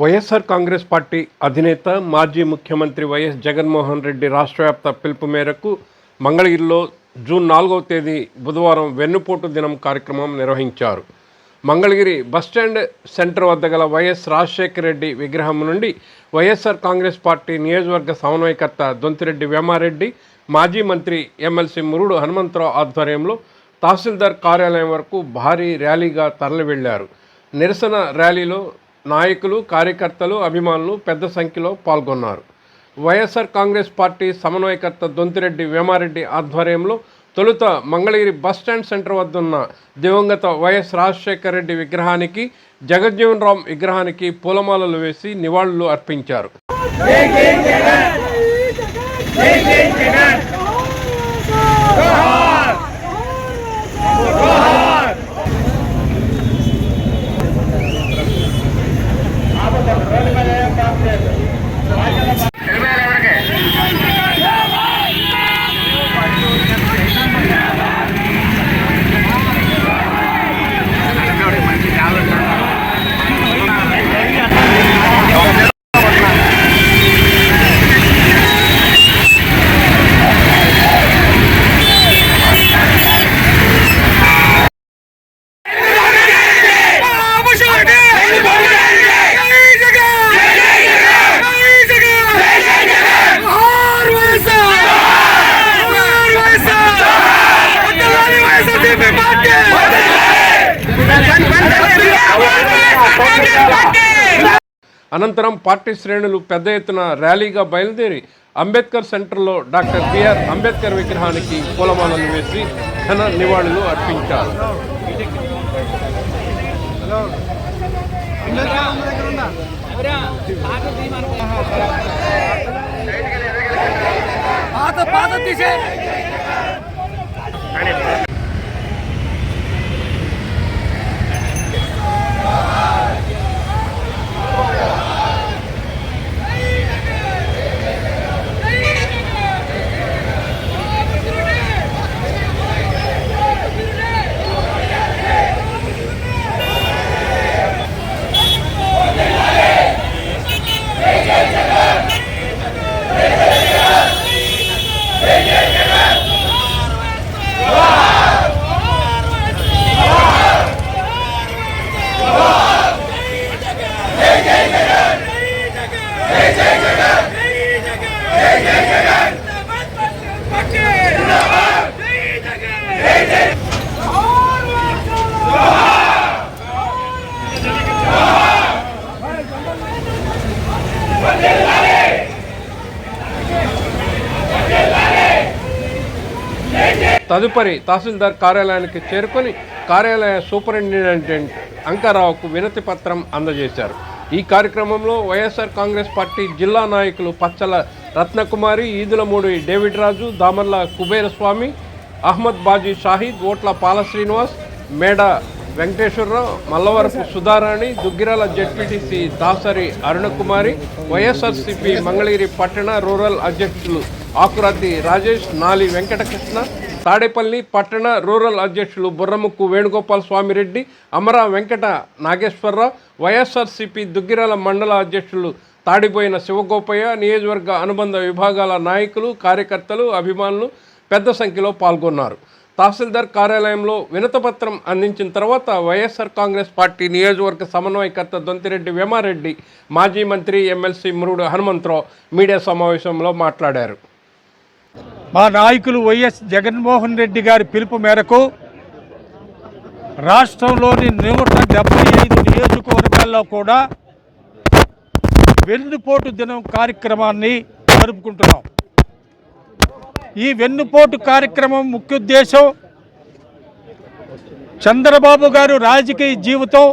YSR Congress party అధినేత మాజీ ముఖ్యమంత్రి వైఎస్ జగన్మోహన్ రెడ్డి రాష్ట్ర వ్యాప్త పిలుపు మేరకు మంగళగిరిలో జూన్ నాలుగవ తేదీ బుధవారం వెన్నుపోటు దినం కార్యక్రమం నిర్వహించారు. మంగళగిరి బస్టాండ్ సెంటర్ వద్ద గల వైఎస్ రాజశేఖర రెడ్డి విగ్రహం నుండి వైఎస్ఆర్ కాంగ్రెస్ పార్టీ నియోజకవర్గ సమన్వయకర్త దొంతిరెడ్డి వేమారెడ్డి మాజీ మంత్రి ఎమ్మెల్సీ మురుడు హనుమంతరావు ఆధ్వర్యంలో తహసీల్దార్ కార్యాలయం వరకు భారీ ర్యాలీగా తరలి వెళ్ళారు నిరసన ర్యాలీలో నాయకులు కార్యకర్తలు అభిమానులు పెద్ద సంఖ్యలో పాల్గొన్నారు. వైఎస్ఆర్ కాంగ్రెస్ పార్టీ సమన్వయకర్త దొంతిరెడ్డి వేమారెడ్డి ఆధ్వర్యంలో తొలుత మంగళగిరి బస్టాండ్ సెంటర్ వద్ద ఉన్న దివంగత వైఎస్ రాజశేఖర రెడ్డి విగ్రహానికి జగజ్జీవన్ రామ్ విగ్రహానికి పూలమాలలు వేసి నివాళులు అర్పించారు. అనంతరం పార్టీ శ్రేణులు పెద్ద ఎత్తున ర్యాలీగా బయలుదేరి అంబేద్కర్ సెంటర్లో డాక్టర్ బిఆర్ అంబేద్కర్ విగ్రహానికి పూలమాలలు వేసి ఘన నివాళులు అర్పించారు. పాత పాత తదుపరి తహసీల్దార్ కార్యాలయానికి చేరుకొని కార్యాలయ సూపరింటెండెంట్ అంకారావుకు వినతి పత్రం అందజేశారు. ఈ కార్యక్రమంలో వైఎస్ఆర్ కాంగ్రెస్ పార్టీ జిల్లా నాయకులు Pachala Ratnakumari Eedulamudi David Raju Damarla Kuberaswamy Ahmed Baji Shahid Otla Pala Srinivas Meda Venkateswararao Mallavarapu Sudharani Duggirala ZPTC Dasari Arunakumari YSRCP Mangalagiri పట్టణ రూరల్ అధ్యక్షులు ఆకురాతి రాజేష్ నాలి వెంకటకృష్ణ తాడేపల్లి పట్టణ రూరల్ అధ్యక్షులు బుర్రముక్కు వేణుగోపాల్ స్వామిరెడ్డి అమరా వెంకట నాగేశ్వరరావు వైఎస్ఆర్సీపీ దుగ్గిరాల మండల అధ్యక్షులు తాడిపోయిన శివగోపయ్య నియోజకవర్గ అనుబంధ విభాగాల నాయకులు కార్యకర్తలు అభిమానులు పెద్ద సంఖ్యలో పాల్గొన్నారు. తహసీల్దార్ కార్యాలయంలో వినతపత్రం అందించిన తర్వాత వైఎస్ఆర్ కాంగ్రెస్ పార్టీ నియోజకవర్గ సమన్వయకర్త దొంతిరెడ్డి వేమారెడ్డి మాజీ మంత్రి ఎమ్మెల్సీ మురుడు హనుమంతరావు మీడియా సమావేశంలో మాట్లాడారు. మా నాయకులు వైఎస్ జగన్మోహన్ రెడ్డి గారి పిలుపు మేరకు రాష్ట్రంలోని నూట డెబ్బై ఐదు నియోజకవర్గాల్లో కూడా వెన్నుపోటు దినం కార్యక్రమాన్ని జరుపుకుంటున్నాం. ఈ వెన్నుపోటు కార్యక్రమం ముఖ్య ఉద్దేశం చంద్రబాబు గారు రాజకీయ జీవితం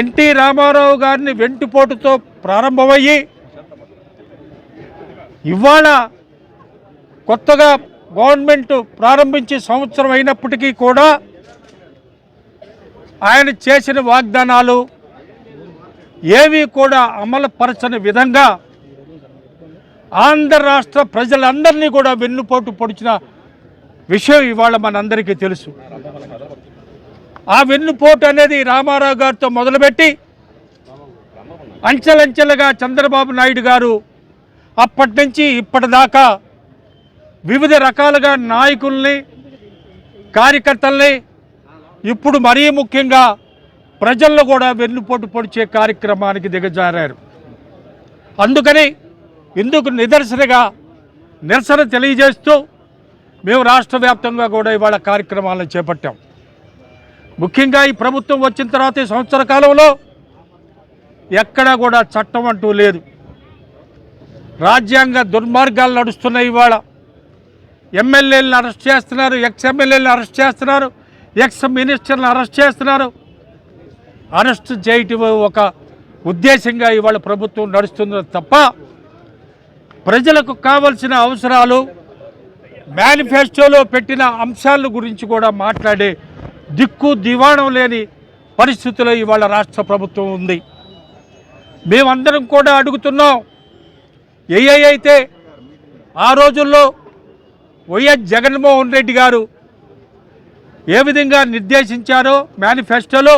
ఎన్టీ రామారావు గారిని వెంటుపోటుతో ప్రారంభమయ్యి ఇవాళ కొత్తగా గవర్నమెంట్ ప్రారంభించే సంవత్సరం అయినప్పటికీ కూడా ఆయన చేసిన వాగ్దానాలు ఏవి కూడా అమలుపరచని విధంగా ఆంధ్ర రాష్ట్ర ప్రజలందరినీ కూడా వెన్నుపోటు పొడిచిన విషయం ఇవాళ మనందరికీ తెలుసు. ఆ వెన్నుపోటు అనేది రామారావు గారితో మొదలుపెట్టి అంచెలంచెలుగా చంద్రబాబు నాయుడు గారు అప్పటి నుంచి ఇప్పటిదాకా వివిధ రకాలుగా నాయకుల్ని కార్యకర్తల్ని ఇప్పుడు మరీ ముఖ్యంగా ప్రజల్లో కూడా వెన్నుపోటు పొడిచే కార్యక్రమానికి దిగజారారు. అందుకని ఇందుకు నిదర్శనగా నిరసన తెలియజేస్తూ మేము రాష్ట్ర వ్యాప్తంగా కూడా ఇవాళ కార్యక్రమాలను చేపట్టాం. ముఖ్యంగా ఈ ప్రభుత్వం వచ్చిన తర్వాత ఈ సంవత్సర కాలంలో ఎక్కడా కూడా చట్టం అంటూ లేదు. రాజ్యాంగ దుర్మార్గాలు నడుస్తున్నాయి ఇవాళ. ఎమ్మెల్యేలను అరెస్ట్ చేస్తున్నారు ఎక్స్ ఎమ్మెల్యేలను అరెస్ట్ చేస్తున్నారు ఎక్స్ మినిస్టర్లను అరెస్ట్ చేస్తున్నారు. అరెస్ట్ చేయటం ఒక ఉద్దేశంగా ఇవాళ ప్రభుత్వం నడుస్తుంది తప్ప ప్రజలకు కావలసిన అవసరాలు మేనిఫెస్టోలో పెట్టిన అంశాల గురించి కూడా మాట్లాడే దిక్కు దివాణం లేని పరిస్థితిలో ఇవాళ రాష్ట్ర ప్రభుత్వం ఉంది. మేమందరం కూడా అడుగుతున్నాం ఏఐ అయితే ఆ రోజుల్లో వైఎస్ జగన్మోహన్ రెడ్డి గారు ఏ విధంగా నిర్దేశించారో మేనిఫెస్టోలో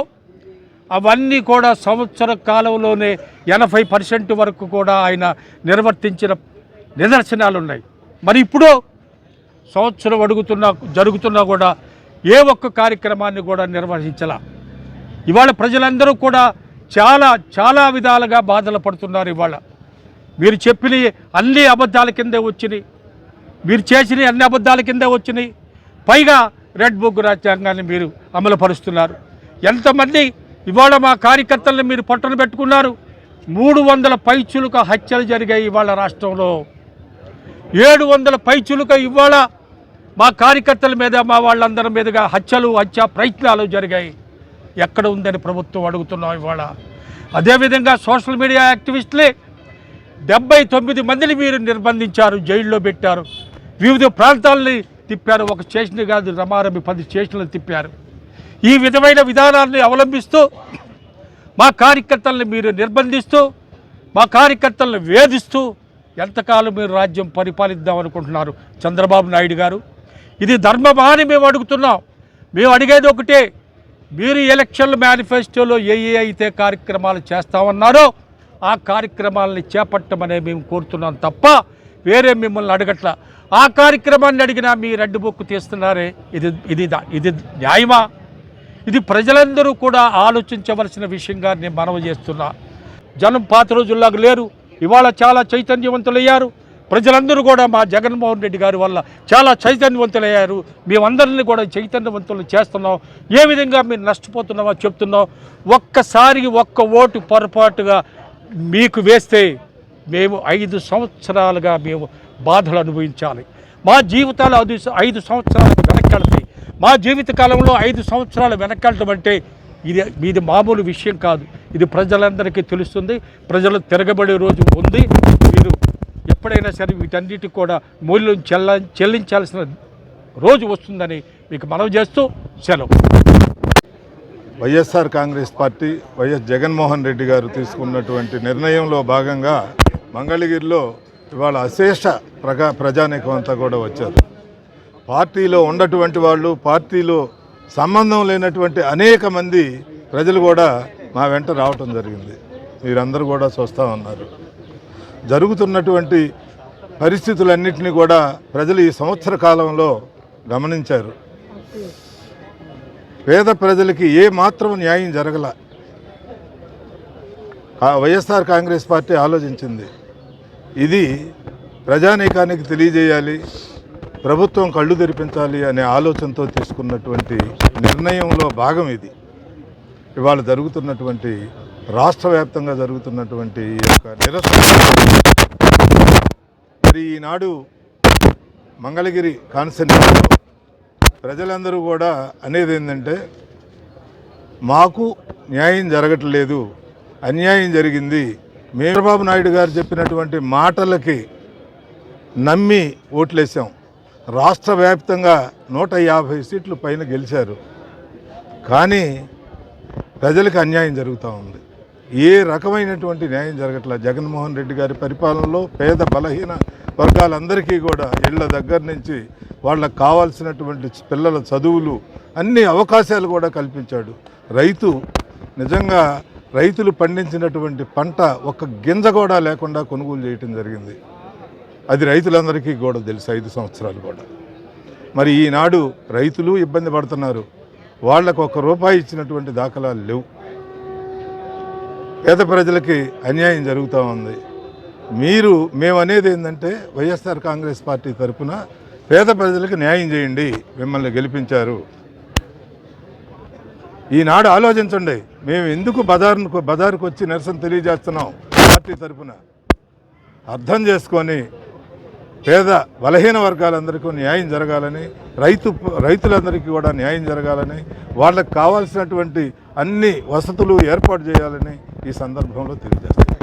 అవన్నీ కూడా సంవత్సర కాలంలోనే ఎనభై పర్సెంట్ వరకు కూడా ఆయన నిర్వర్తించిన నిదర్శనాలు ఉన్నాయి మరి ఇప్పుడు సంవత్సరం అడుగుతున్నా జరుగుతున్నా కూడా ఏ ఒక్క కార్యక్రమాన్ని కూడా నిర్వహించాల. ఇవాళ ప్రజలందరూ కూడా చాలా చాలా విధాలుగా బాధలు పడుతున్నారు ఇవాళ. మీరు చెప్పిన అన్ని అబద్ధాల కిందే వచ్చినాయి. మీరు చేసిన అన్ని అబద్ధాల కిందే వచ్చినాయి. పైగా రెడ్ బుక్ రాజ్యాంగాన్ని మీరు అమలుపరుస్తున్నారు. ఎంతమంది ఇవాళ మా కార్యకర్తలను మీరు పట్టున పెట్టుకున్నారు? మూడు వందల పైచులుక హత్యలు జరిగాయి ఇవాళ రాష్ట్రంలో. ఏడు వందల పైచులుక ఇవాళ మా కార్యకర్తల మీద మా వాళ్ళందరి మీదుగా హత్యలు హత్య ప్రయత్నాలు జరిగాయి. ఎక్కడ ఉందని ప్రభుత్వం అడుగుతున్నాం ఇవాళ. అదేవిధంగా సోషల్ మీడియా యాక్టివిస్టులే డెబ్బై తొమ్మిది మందిని మీరు నిర్బంధించారు జైల్లో పెట్టారు. వివిధ ప్రాంతాలని తిప్పారు. ఒక స్టేషన్ కాదు రమారమి పది స్టేషన్లు తిప్పారు. ఈ విధమైన విధానాన్ని అవలంబిస్తూ మా కార్యకర్తలను మీరు నిర్బంధిస్తూ మా కార్యకర్తలను వేధిస్తూ ఎంతకాలం మీరు రాజ్యం పరిపాలిద్దాం అనుకుంటున్నారు? చంద్రబాబు నాయుడు గారు ఇది ధర్మమా అని మేము అడుగుతున్నాం. మేము అడిగేది ఒకటే మీరు ఎలక్షన్ మేనిఫెస్టోలో ఏ ఏ అయితే కార్యక్రమాలు చేస్తామన్నారో ఆ కార్యక్రమాలని చేపట్టమనే మేము కోరుతున్నాం తప్ప వేరే మిమ్మల్ని అడగట్ల. ఆ కార్యక్రమాన్ని అడిగినా మీ రెడ్ బుక్ తీస్తున్నారే. ఇది ఇది ఇది న్యాయమా? ఇది ప్రజలందరూ కూడా ఆలోచించవలసిన విషయంగా నేను మనవి చేస్తున్నా. జనం పాత రోజుల్లాగా లేరు. ఇవాళ చాలా చైతన్యవంతులయ్యారు. ప్రజలందరూ కూడా మా జగన్మోహన్ రెడ్డి గారి వల్ల చాలా చైతన్యవంతులయ్యారు. మేమందరినీ కూడా చైతన్యవంతులు చేస్తున్నాం. ఏ విధంగా మీరు నష్టపోతున్నామో చెప్తున్నాం. ఒక్కసారి ఒక్క ఓటు పొరపాటుగా మీకు వేస్తే మేము ఐదు సంవత్సరాలుగా మేము బాధలు అనుభవించాలి. మా జీవితాలు అది ఐదు సంవత్సరాలు వెనక్కెళ్తాయి మా జీవిత కాలంలో ఐదు సంవత్సరాలు వెనక్కెళ్ళటం అంటే ఇది ఇది మామూలు విషయం కాదు. ఇది ప్రజలందరికీ తెలుస్తుంది. ప్రజలు తిరగబడే రోజు ఉంది. మీరు ఎప్పుడైనా సరే వీటన్నిటికి కూడా మూల్యం చెల్ల చెల్లించాల్సిన రోజు వస్తుందని మీకు మనవి చేస్తూ సెలవు. YSR Congress party YS Jaganmohan Reddy గారు తీసుకున్నటువంటి నిర్ణయంలో భాగంగా మంగళగిరిలో ఇవాళ అశేష ప్రజా ప్రజానీకం అంతా కూడా వచ్చారు. పార్టీలో ఉన్నటువంటి వాళ్ళు పార్టీలో సంబంధం లేనటువంటి అనేక మంది ప్రజలు కూడా మా వెంట రావటం జరిగింది. మీరందరూ కూడా చూస్తూ ఉన్నారు. జరుగుతున్నటువంటి పరిస్థితులన్నింటినీ కూడా ప్రజలు ఈ సంవత్సర కాలంలో గమనించారు. పేద ప్రజలకి ఏ మాత్రం న్యాయం జరగల. వైఎస్ఆర్ కాంగ్రెస్ పార్టీ ఆలోచించింది. ఇది ప్రజానీకానికి తెలియజేయాలి ప్రభుత్వం కళ్ళు తెరిపించాలి అనే ఆలోచనతో తీసుకున్నటువంటి నిర్ణయంలో భాగం ఇది. ఇవాళ జరుగుతున్నటువంటి రాష్ట్ర వ్యాప్తంగా జరుగుతున్నటువంటి ఈ యొక్క నిరసన. మరి ఈనాడు మంగళగిరి కాన్సెన్ట్రేట్లో ప్రజలందరూ కూడా అనేది ఏంటంటే మాకు న్యాయం జరగట్లేదు అన్యాయం జరిగింది. మేము చంద్రబాబు నాయుడు గారు చెప్పినటువంటి మాటలకి నమ్మి ఓట్లేసాం. రాష్ట్ర వ్యాప్తంగా నూట యాభై సీట్లు పైన గెలిచారు. కానీ ప్రజలకు అన్యాయం జరుగుతూ ఉంది. ఏ రకమైనటువంటి న్యాయం జరగట్ల? జగన్మోహన్ రెడ్డి గారి పరిపాలనలో పేద బలహీన వర్గాలందరికీ కూడా ఇళ్ళ దగ్గర నుంచి వాళ్ళకు కావాల్సినటువంటి పిల్లల చదువులు అన్ని అవకాశాలు కూడా కల్పించాడు. రైతు నిజంగా రైతులు పండించినటువంటి పంట ఒక్క గింజ కూడా లేకుండా కొనుగోలు చేయటం జరిగింది. అది రైతులందరికీ కూడా తెలుసు ఐదు సంవత్సరాలు కూడా. మరి ఈనాడు రైతులు ఇబ్బంది పడుతున్నారు. వాళ్ళకు ఒక్క రూపాయి ఇచ్చినటువంటి దాఖలాలు లేవు. పేద ప్రజలకి అన్యాయం జరుగుతూ ఉంది. మీరు మేమనేది ఏంటంటే వైఎస్ఆర్ కాంగ్రెస్ పార్టీ తరఫున పేద ప్రజలకు న్యాయం చేయండి మిమ్మల్ని గెలిపించారు. ఈనాడు ఆలోచించండి మేము ఎందుకు బజార్కు బజారుకు వచ్చి నిరసన తెలియజేస్తున్నాం పార్టీ తరఫున అర్థం చేసుకొని పేద బలహీన వర్గాలందరికీ న్యాయం జరగాలని రైతు రైతులందరికీ కూడా న్యాయం జరగాలని వాళ్ళకి కావాల్సినటువంటి అన్ని వసతులు ఏర్పాటు చేయాలని ఈ సందర్భంలో తెలియజేస్తాను